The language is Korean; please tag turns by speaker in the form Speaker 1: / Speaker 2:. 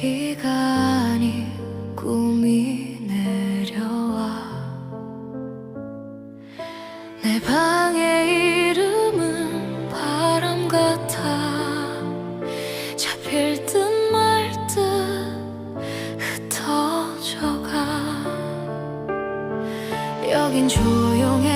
Speaker 1: 비가 아닌 꿈이 내려와 내 방의 이름은 바람 같아 잡힐 듯 말 듯 흩어져가 여긴 조용해